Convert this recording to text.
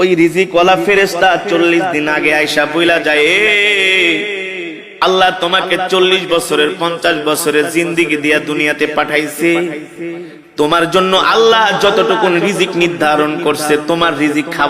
ওই রিজিক ওয়ালা ফেরেস্তা চল্লিশ দিন আগে আইসা বইলা যায় আল্লাহ তোমাকে চল্লিশ বছরের, পঞ্চাশ বছরের জিন্দিগি দিয়া দুনিয়াতে পাঠাইছে। তোমার জন্য আল্লাহ যতটুকুন রিজিক নির্ধারণ করছে, তোমার রিজিক খাবার